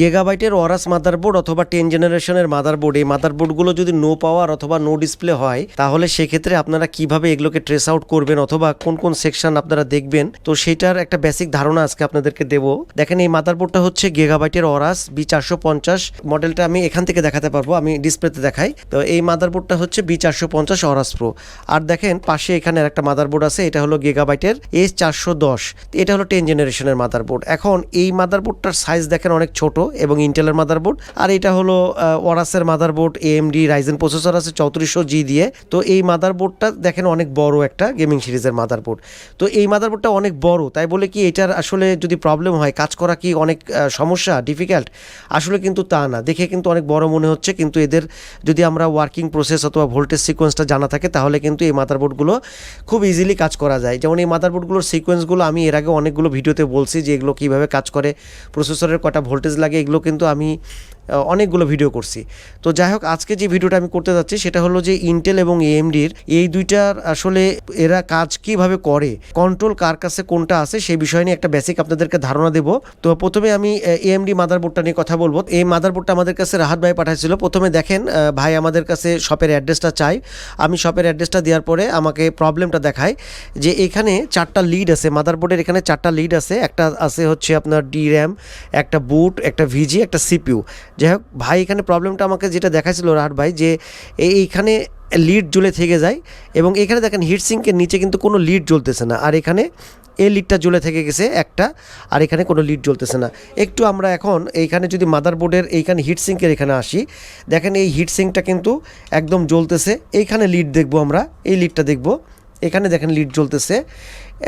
গেগাবাইটের Aorus motherboard অথবা ten জেনারেশনের motherboard, এই মাদারবোর্ডগুলো যদি নো পাওয়ার অথবা নো ডিসপ্লে হয়, তাহলে সেক্ষেত্রে আপনারা কীভাবে এগুলোকে ট্রেস আউট করবেন অথবা কোন কোন সেকশন আপনারা দেখবেন? তো সেটার একটা বেসিক ধারণা আজকে আপনাদেরকে দেব। দেখেন এই মাদারবোর্ডটা হচ্ছে গেগাবাইটের ওরাস বি চারশো পঞ্চাশ মডেলটা আমি এখান থেকে দেখাতে পারব, আমি ডিসপ্লেতে দেখাই। তো এই মাদারবোর্ডটা হচ্ছে বি চারশো পঞ্চাশ অরাস প্রো আর দেখেন পাশে এখানে একটা মাদারবোর্ড আছে, এটা হলো গেগাবাইটের এস চারশো দশ। এটা হলো টেন জেনারেশনের মাদারবোর্ড। এখন এই মাদারবোর্ডটার সাইজ দেখেন অনেক ছোট। এবং ইন্টেলের মাদারবোর্ড আর এটা হলো ওরাসের মাদারবোর্ড এএমডি রাইজেন প্রসেসর আছে, চৌত্রিশশো জি দিয়ে। তো এই মাদারবোর্ডটা দেখেন অনেক বড় একটা গেমিং সিরিজের মাদারবোর্ড তো এই মাদারবোর্ডটা অনেক বড়, তাই বলে কি এটার আসলে যদি প্রবলেম হয়, কাজ করা কি অনেক সমস্যা ডিফিকাল্ট আসলে কিন্তু তা না। দেখে কিন্তু অনেক বড় মনে হচ্ছে, কিন্তু এদের যদি আমরা ওয়ার্কিং প্রসেস অথবা ভোল্টেজ সিকোয়েন্সটা জানা থাকে, তাহলে কিন্তু এই মাদারবোর্ডগুলো খুব ইজিলি কাজ করা যায়। যেমন এই মাদারবোর্ডগুলোর সিকোয়েন্সগুলো আমি এর আগে অনেকগুলো ভিডিওতে বলছি যে এগুলো কীভাবে কাজ করে। প্রসেসরের কটা ভোল্টেজ লাগে এগুলো কিন্তু আমি অনেকগুলো ভিডিও করছি। তো যাই হোক আজকে যে ভিডিওটা আমি করতে যাচ্ছি সেটা হলো যে ইন্টেল এবং এএমডির এই দুইটার আসলে এরা কাজ কীভাবে করে কন্ট্রোল কার কাছে কোনটা আছে সেই বিষয় নিয়ে একটা বেসিক আপনাদেরকে ধারণা দেব। তো প্রথমে আমি এএমডি মাদারবোর্ডটা নিয়ে কথা বলব। এই মাদারবোর্ডটা আমাদের কাছে রাহাত ভাই পাঠাইছিল। প্রথমে দেখেন ভাই আমাদের কাছে শপের অ্যাড্রেসটা চাই। আমি শপের অ্যাড্রেসটা দেওয়ার পরে আমাকে প্রবলেমটা দেখায় যে এখানে চারটা লিড আছে। মাদারবোর্ডের এখানে চারটা লিড আছে। একটা আছে হচ্ছে আপনার ডি র্যাম একটা বুট একটা ভিজি একটা সিপিউ যাই হোক ভাই, এখানে প্রবলেমটা আমাকে যেটা দেখাচ্ছিল রাহাত ভাই, যে এইখানে লিড জ্বলে থেকে যায় এবং এখানে দেখেন হিটসিঙ্কের নিচে কিন্তু কোনো লিড জ্বলতেছে না। আর এখানে এই লিডটা জ্বলে থেকে গেছে একটা, আর এখানে কোনো লিড জ্বলতেছে না। একটু আমরা এখন এইখানে যদি মাদারবোর্ডের এইখানে হিটসিঙ্কের এখানে আসি, দেখেন এই হিটসিঙ্কটা কিন্তু একদম জ্বলতেছে। এইখানে লিড দেখব আমরা, এই লিডটা দেখব। এখানে দেখেন লিড জ্বলতেছে।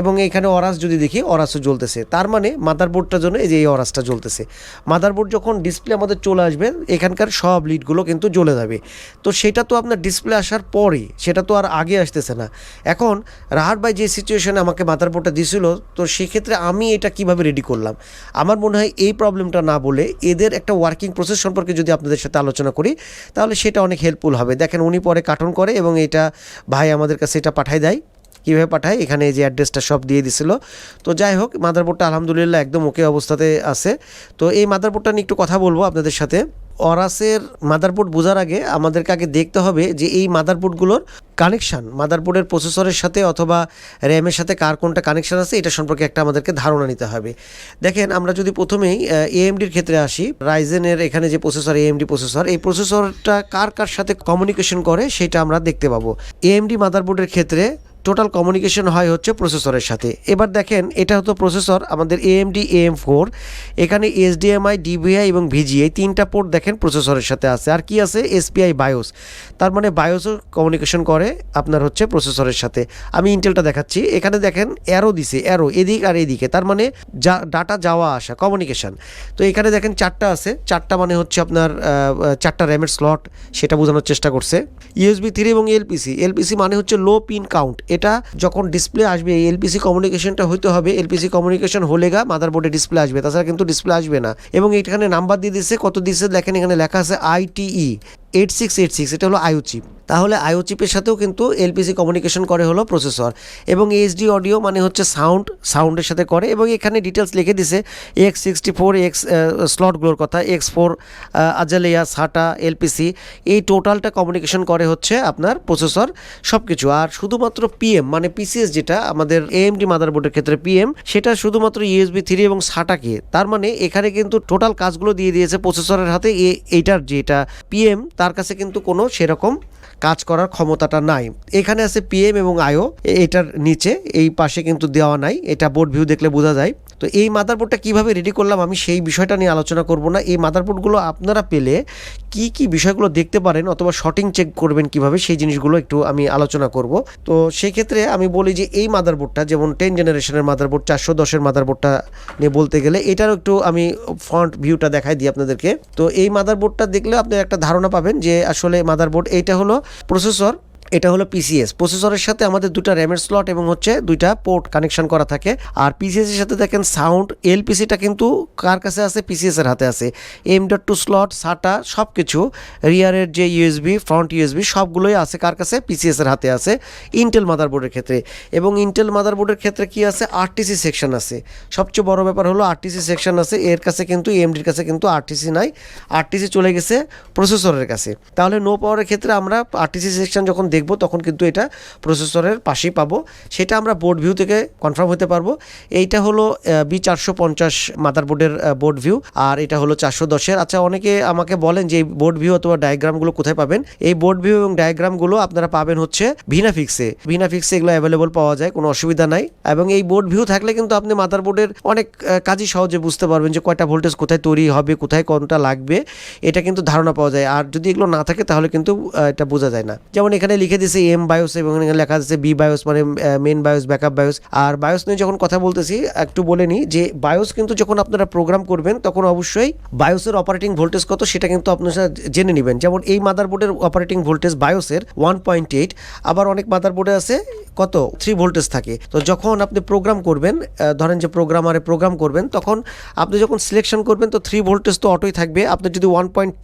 এবং এইখানে অরাস যদি দেখি অরাসও জ্বলতেছে। তার মানে মাদারবোর্ডটার জন্য এই যে এই অরাসটা জ্বলতেছে। মাদারবোর্ড যখন ডিসপ্লে আমাদের চলে আসবে, এখানকার সব লিডগুলো কিন্তু জ্বলে যাবে। তো সেটা তো আপনার ডিসপ্লে আসার পরে সেটা তো আর আগে আসতেছে না। এখন রাহার ভাই যে সিচুয়েশনে আমাকে মাদারবোর্ডটা দিছিল, তো সেক্ষেত্রে আমি এটা কীভাবে রেডি করলাম? আমার মনে হয় এই প্রবলেমটা না বলে এদের একটা ওয়ার্কিং প্রসেস সম্পর্কে যদি আপনাদের সাথে আলোচনা করি, তাহলে সেটা অনেক হেল্পফুল হবে। দেখেন উনি পরে কার্টন করে এবং এটা ভাই আমাদের কাছে এটা পাঠায় দেয়। কীভাবে পাঠায়, এখানে এই যে অ্যাড্রেসটা সব দিয়ে দিছিল। তো যাই হোক, মাদারবোর্ডটা আলহামদুলিল্লাহ একদম ওকে অবস্থাতে আছে। তো এই মাদারবোর্ডটা নিয়ে একটু কথা বলব আপনাদের সাথে। অরাসের মাদারবোর্ড বোঝার আগে আমাদেরকে আগে দেখতে হবে যে এই মাদারবোর্ডগুলোর কানেকশান, মাদারবোর্ডের প্রসেসরের সাথে অথবা র্যামের সাথে কার কোনটা কানেকশান আছে, এটা সম্পর্কে একটা আমাদেরকে ধারণা নিতে হবে। দেখেন, আমরা যদি প্রথমেই এএমডির ক্ষেত্রে আসি রাইজেনের এখানে যে প্রসেসর এএমডি প্রসেসর এই প্রসেসরটা কার কার সাথে কমিউনিকেশন করে, সেটা আমরা দেখতে পাবো। এএমডি মাদারবোর্ডের ক্ষেত্রে টোটাল কমিউনিকেশন হয় হচ্ছে প্রসেসরের সাথে। এবার দেখেন, এটা হতো প্রসেসর আমাদের এএমডি এএম ফোর এখানে এসডিএমআই ডিভিআই এবং ভিজি এই তিনটা পোর্ট দেখেন প্রসেসরের সাথে আছে। আর কি আছে? এসপিআই বায়োস তার মানে বায়োসও কমিউনিকেশন করে আপনার হচ্ছে প্রসেসরের সাথে। আমি ইন্টেলটা দেখাচ্ছি। এখানে দেখেন অ্যারো দিছে অ্যারো এদিক আর এদিকে। তার মানে যা ডাটা যাওয়া আসা কমিউনিকেশন তো এখানে দেখেন চারটা আছে। চারটা মানে হচ্ছে আপনার চারটা র্যামের স্লট সেটা বোঝানোর চেষ্টা করছে। ইউএসবি থ্রি এবং এলপিসি এলপিসি মানে হচ্ছে লো পিন কাউন্ট এটা যখন ডিসপ্লে আসবে, এই এলপিসি কমিউনিকেশনটা হইতে হবে। এলপিসি কমিউনিকেশন হলে গা মাদারবোর্ডে ডিসপ্লে আসবে। তাছাড়া কিন্তু ডিসপ্লে আসবে না। এবং এখানে নাম্বার দিয়ে দিচ্ছে কত দিচ্ছে দেখেন এখানে লেখা আছে ITE eight six eight six এটা হলো আইও চিপ তাহলে আইও চিপের সাথেও কিন্তু এলপিসি কমিউনিকেশন করে হলো প্রসেসর এবং এইচডি অডিও মানে হচ্ছে সাউন্ড সাউন্ডের সাথে করে এবং এখানে ডিটেলস লিখে দিছে এক্স সিক্সটি ফোর এক্স স্লটগুলোর কথা X four Azalia SATA LPC এই টোটালটা কমিউনিকেশন করে হচ্ছে আপনার প্রসেসর সব কিছু আর শুধুমাত্র পিএম মানে পিসিএস যেটা আমাদের এএমডি মাদারবোর্ডের ক্ষেত্রে পিএম সেটা শুধুমাত্র ইউএসবি থ্রি এবং সাটাকে তার মানে এখানে কিন্তু টোটাল কাজগুলো দিয়ে দিয়েছে প্রসেসরের হাতে এইটার যেটা পিএম তার কাছে কিন্তু কোনো সেরকম কাজ করার ক্ষমতাটা নাই। এখানে আছে পিএম এবং আইও এটার নিচে, এই পাশে কিন্তু দেওয়া নাই। এটা বোর্ড ভিউ দেখলে বোঝা যায়। তো এই মাদারবোর্ডটা কীভাবে রেডি করলাম আমি সেই বিষয়টা নিয়ে আলোচনা করব না। এই মাদারবোর্ডগুলো আপনারা পেলে কি কি বিষয়গুলো দেখতে পারেন অথবা শর্টিং চেক করবেন কীভাবে সেই জিনিসগুলো একটু আমি আলোচনা করব। তো সেই ক্ষেত্রে আমি বলি যে এই মাদারবোর্ডটা যেমন টেন জেনারেশনের মাদারবোর্ড চারশো দশের মাদারবোর্ডটা নিয়ে বলতে গেলে এটারও একটু আমি ফ্রন্ট ভিউটা দেখাই দিই আপনাদেরকে। তো এই মাদারবোর্ডটা দেখলে আপনি একটা ধারণা পাবেন যে আসলে মাদারবোর্ড এইটা হলো প্রসেসর এটা হলো পিসিএস প্রসেসরের সাথে আমাদের দুটা র্যামের স্লট এবং হচ্ছে দুইটা পোর্ট কানেকশন করা থাকে। আর পিসিএস এর সাথে দেখেন সাউন্ড এলপিসিটা কিন্তু কার কাছে আছে? পিসিএস এর হাতে আছে। M dot two slot SATA সব কিছু রিয়ারের যে ইউএসবি ফ্রন্ট ইউএসবি সবগুলোই আছে কার কাছে? পিসিএস এর হাতে আছে। ইন্টেল মাদারবোর্ডের ক্ষেত্রে। এবং ইন্টেল মাদারবোর্ডের ক্ষেত্রে কি আছে? আরটিসি সেকশন আছে। সবচেয়ে বড় ব্যাপার হলো আরটিসি সেকশন আছে। এর কাছে কিন্তু এমডির কাছে কিন্তু আরটিসি নাই। আরটিসি চলে গেছে প্রসেসরের কাছে। তাহলে নো পাওয়ারের ক্ষেত্রে আমরা আরটিসি সেকশন যখন দেখব, তখন কিন্তু এটা প্রসেসরের পাশেই পাবো। সেটা আমরা বোর্ড ভিউ থেকে কনফার্ম হতে পারব। এইটা হলো বি চারশো পঞ্চাশ মাদারবোর্ডের বোর্ড ভিউ আর এটা হলো চারশো দশের। আচ্ছা অনেকে আমাকে বলেন যে এই বোর্ড ভিউ অথবা ডায়াগ্রামগুলো কোথায় পাবেন? এই বোর্ড ভিউ এবং ডায়াগ্রামগুলো আপনারা পাবেন হচ্ছে ভিনাফিক্সে ভিনাফিক্সে এগুলো অ্যাভেলেবল পাওয়া যায়, কোনো অসুবিধা নাই। এবং এই বোর্ড ভিউ থাকলে কিন্তু আপনি মাদারবোর্ডের অনেক কাজই সহজে বুঝতে পারবেন যে কয়টা ভোল্টেজ কোথায় তৈরি হবে, কোথায় কোনটা লাগবে। এটা কিন্তু ধারণা পাওয়া যায়। আর যদি এগুলো না থাকে, তাহলে কিন্তু এটা বোঝা যায় না। যেমন এখানে লিখে দিয়েছে এম বায়োস এবং এখানে লেখা আছে বি বায়োস মানে মেন বায়োস ব্যাকআপ বায়োস। আর বায়োস নিয়ে যখন কথা বলতেছি, একটু বলে নিই যে বায়োস কিন্তু যখন আপনারা প্রোগ্রাম করবেন, তখন অবশ্যই বায়োসের অপারেটিং ভোল্টেজ কত সেটা কিন্তু আপনারা জেনে নেবেন। যেমন এই মাদারবোর্ডের অপারেটিং ভোল্টেজ বায়োসের ওয়ান পয়েন্ট এইট আবার অনেক মাদারবোর্ডে আছে কত? থ্রি ভোল্টেজ থাকে। তো যখন আপনি প্রোগ্রাম করবেন ধরেন যে প্রোগ্রামারে প্রোগ্রাম করবেন, তখন আপনি যখন সিলেকশন করবেন, তো থ্রি ভোল্টেজ তো অটোই থাকবে। আপনি যদি ওয়ান পয়েন্ট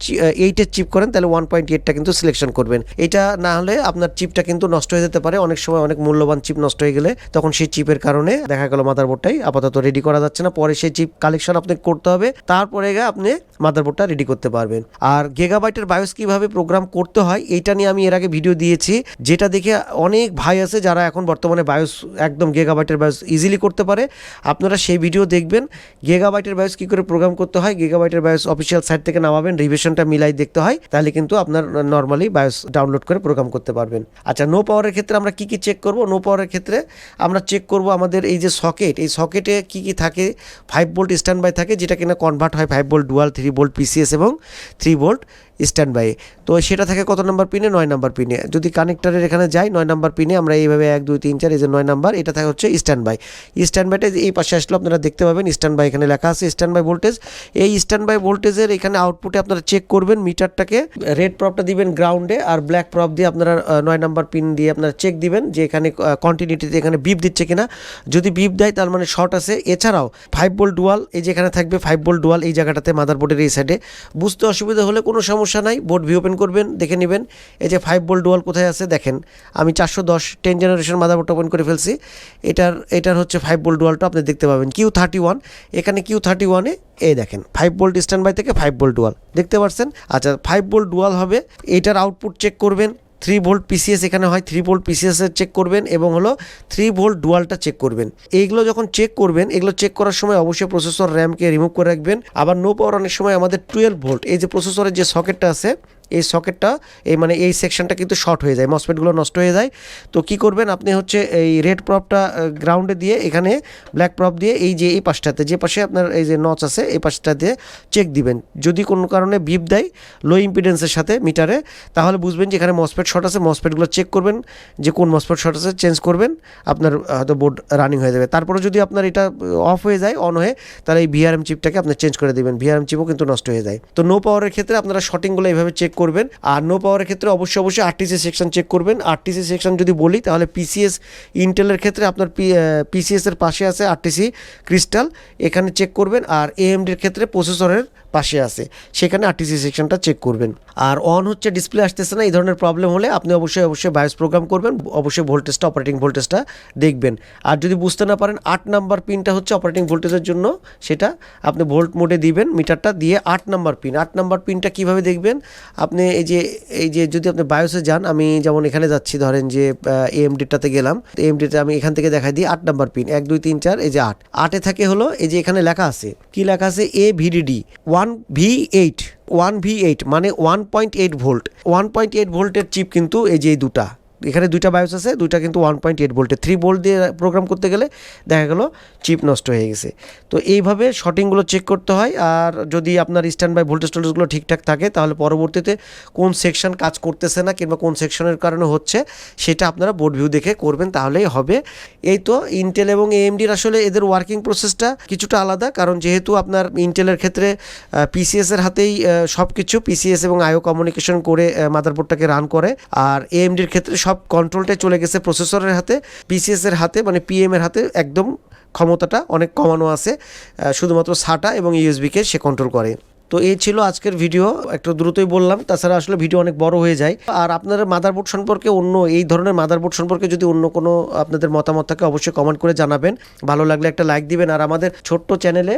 এইটের চিপ করেন, তাহলে ওয়ান পয়েন্ট এইটটা কিন্তু সিলেকশন করবেন। এটা না হলে আপনার চিপটা কিন্তু নষ্ট হয়ে যেতে পারে। অনেক সময় অনেক মূল্যবান চিপ নষ্ট হয়ে গেলে তখন সেই চিপের কারণে দেখা গেল মাদারবোর্ডটাই আপাতত রেডি করা যাচ্ছে না। পরে সেই চিপ কালেকশন আপনি করতে হবে। তারপরে আপনি মাদারবোর্ডটা রেডি করতে পারবেন। আর গেগাবাইটের বায়োস কীভাবে প্রোগ্রাম করতে হয়, এইটা নিয়ে আমি এর আগে ভিডিও দিয়েছি। যেটা দেখে অনেক ভাই আছে যারা এখন বর্তমানে বায়োস একদম গেগাবাইটের বায়োস ইজিলি করতে পারে। আপনারা সেই ভিডিও দেখবেন। গেগাবাইটের বায়োস কী করে প্রোগ্রাম করতে হয় গেগাবাইটের বায়োস অফিসিয়াল সাইট থেকে নামাবেন রিভিশনটা মিলাই দেখতে হয়। তাহলে কিন্তু আপনার নর্মালি বায়োস ডাউনলোড করে প্রোগ্রাম করতে পারবেন। আচ্ছা নো পাওয়ারের ক্ষেত্রে আমরা কি কি চেক করব? নো পাওয়ারের ক্ষেত্রে আমরা চেক করব আমাদের এই যে সকেট এই সকেটে কি কি থাকে? ফাইভ ভোল্ট স্ট্যান্ড বাই থাকে, যেটা কিনা কনভার্ট হয় five volt dual three volt PCS এবং থ্রি ভোল্ট স্ট্যান্ড বাই তো সেটা থাকে কত নাম্বার পিনে নয় নাম্বার পিনে যদি কানেক্টারের এখানে যাই নয় নাম্বার পিনে আমরা এইভাবে এক, দুই, তিন, চার, এই যে নয় নাম্বার, এটা থাকে হচ্ছে স্ট্যান্ড বাই স্ট্যান্ড বাইটা এই পাশে আসলে আপনারা দেখতে পাবেন স্ট্যান্ড বাই এখানে লেখা আছে স্ট্যান্ড বাই ভোল্টেজ এই স্ট্যান্ড বাই ভোল্টেজের এখানে আউটপুটে আপনারা চেক করবেন মিটারটাকে। রেড প্রপটা দিবেন গ্রাউন্ডে আর ব্ল্যাক প্রপ দিয়ে আপনারা নয় নাম্বার পিন দিয়ে আপনারা চেক দিবেন যে এখানে কন্টিনিউটিতে এখানে বিপ দিচ্ছে কিনা। যদি বিপ দেয়, তার মানে শর্ট আছে। এছাড়াও ফাইভ বোল্ট ডুয়াল এই যে এখানে থাকবে ফাইভ বোল্ট ডুয়াল এই জায়গাটাতে মাদারবোর্ডের এই সাইডে বুঝতে অসুবিধা হলে কোনো সমস্যা নাই, বোর্ড ভি ওপেন করবেন, দেখে নেবেন। এই যে ফাইভ বোল্ট ডুয়াল কোথায় আছে, দেখেন। আমি চারশো দশ টেন জেনারেশন মাদারবোর্ড ওপেন করে ফেলছি। এটার এটার হচ্ছে ফাইভ বোল্ট ডুয়ালটা আপনি দেখতে পাবেন। কিউ থার্টি ওয়ান এখানে কিউ থার্টি ওয়ানে এ দেখেন ফাইভ বোল্ট স্ট্যান্ড বাই থেকে ফাইভ বোল্ট ডুয়াল দেখতে পাচ্ছেন আচ্ছা ফাইভ বোল্ট ডুয়াল হবে, এটার আউটপুট চেক করবেন। থ্রি ভোল্ট পিসিএস এখানে হয় থ্রি ভোল্ট পিসিএসের চেক করবেন এবং হলো থ্রি ভোল্ট ডুয়ালটা চেক করবেন। এইগুলো যখন চেক করবেন, এগুলো চেক করার সময় অবশ্যই প্রসেসর র্যামকে রিমুভ করে রাখবেন। আবার নো পাওয়ার অনেক সময় আমাদের টুয়েলভ ভোল্ট এই যে প্রসেসরের যে সকেটটা আছে এই সকেটটা এই মানে এই সেকশনটা কিন্তু শর্ট হয়ে যায় মসপেটগুলো নষ্ট হয়ে যায়। তো কি করবেন, আপনি হচ্ছে এই রেড প্রপটা গ্রাউন্ডে দিয়ে এখানে ব্ল্যাক প্রপ দিয়ে এই যে এই পাশটাতে, যে পাশে আপনার এই যে নচ আছে, এই পাশটাতে চেক দিবেন। যদি কোনো কারণে বিপ দেয় লো ইম্পিডেন্সের সাথে মিটারে, তাহলে বুঝবেন যে এখানে মসপেট শর্ট আছে মসপেটগুলো চেক করবেন, যে কোন মসপেট শর্ট আছে চেঞ্জ করবেন, আপনার হয়তো বোর্ড রানিং হয়ে যাবে। তারপরে যদি আপনার এটা অফ হয়ে যায় অন হয়ে, তাহলে এই ভিআরএম চিপটাকে আপনি চেঞ্জ করে দেবেন। ভিআরএম চিপও কিন্তু নষ্ট হয়ে যায়। তো নো পাওয়ারের ক্ষেত্রে আপনারা শর্টিংগুলো এইভাবে চেক করবেন। আর নো পাওয়ারের ক্ষেত্রে অবশ্যই অবশ্যই আরটিসি সেকশন চেক করবেন। আরটিসি সেকশন যদি বলি, তাহলে পিসিএস ইন্টেলের ক্ষেত্রে আপনার পিসিএস এর পাশে আছে আরটিসি ক্রিস্টাল এখানে চেক করবেন আর এএমডির ক্ষেত্রে প্রসেসরের পাশে আছে। সেখানে আরটিসি সেকশনটা চেক করবেন। আর অন হচ্ছে ডিসপ্লে আসতেছে না, এই ধরনের প্রবলেম হলে আপনি অবশ্যই অবশ্যই বায়োস প্রোগ্রাম করবেন। অবশ্যই ভোল্টেজটা অপারেটিং ভোল্টেজটা দেখবেন। আর যদি বুঝতে না পারেন, আট নাম্বার পিনটা হচ্ছে অপারেটিং ভোল্টেজের জন্য, সেটা আপনি ভোল্ট মোডে দিবেন মিটারটা দিয়ে আট নাম্বার পিন আট নাম্বার পিনটা কীভাবে দেখবেন? আপনি এই যে এই যে যদি আপনি বায়োসে যান, আমি যেমন এখানে যাচ্ছি, ধরেন যে এএমডিটাতে গেলাম এএমডিটা আমি এখান থেকে দেখাই দিই, আট নাম্বার পিন এক, দুই, তিন, চার, এই যে আট। আটে থাকে হলো, এই যে এখানে লেখা আছে, কি লেখা আছে? A VDD one V eight one V eight মানে one point eight volt one point eight ভোল্টের চিপ কিন্তু এই যে দুটা। এখানে দুইটা বায়োস আছে, দুইটা কিন্তু ওয়ান পয়েন্ট এইট ভোল্টে থ্রি ভোল্ট দিয়ে প্রোগ্রাম করতে গেলে দেখা গেল চিপ নষ্ট হয়ে গেছে। তো এইভাবে শর্টিংগুলো চেক করতে হয়, আর যদি আপনার স্ট্যান্ড বাই ভোল্টেজ টোল্টেজগুলো ঠিকঠাক থাকে, তাহলে পরবর্তীতে কোন সেকশন কাজ করতেছে না কিংবা কোন সেকশনের কারণে হচ্ছে, সেটা আপনারা বোর্ড ভিউ দেখে করবেন, তাহলেই হবে। এই তো ইন্টেল এবং এএমডির আসলে এদের ওয়ার্কিং প্রসেসটা কিছুটা আলাদা, কারণ যেহেতু আপনার ইন্টেলের ক্ষেত্রে পিসিএসের হাতেই সব কিছু পিসিএস এবং আইও কমিউনিকেশন করে মাদারবোর্ডটাকে রান করে, আর এএমডির ক্ষেত্রে সব সব কন্ট্রোলটাই চলে গেছে প্রসেসরের হাতে পিসিএসের হাতে মানে পিএমের হাতে একদম ক্ষমতাটা অনেক কমানো আছে শুধুমাত্র সাটা এবং ইউএসবিকে সে কন্ট্রোল করে। তো এই ছিল আজকের ভিডিও, একটু দ্রুতই বললাম। তাছাড়া আসলে ভিডিও অনেক বড় হয়ে যায়। আর আপনাদের মাদারবোর্ড সম্পর্কে অন্য, এই ধরনের মাদারবোর্ড সম্পর্কে যদি অন্য কোনো আপনাদের মতামত থাকে, অবশ্যই কমেন্ট করে জানাবেন। ভালো লাগলে একটা লাইক দিবেন। আর আমাদের ছোট্ট চ্যানেলে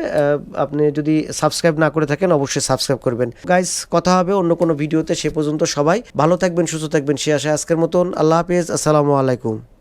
আপনি যদি সাবস্ক্রাইব না করে থাকেন, অবশ্যই সাবস্ক্রাইব করবেন। গাইস কথা হবে অন্য কোনো ভিডিওতে, সে পর্যন্ত সবাই ভালো থাকবেন, সুস্থ থাকবেন। সে আশায় আজকের মতন। আল্লাহ হাফিজ। আসসালামু আলাইকুম।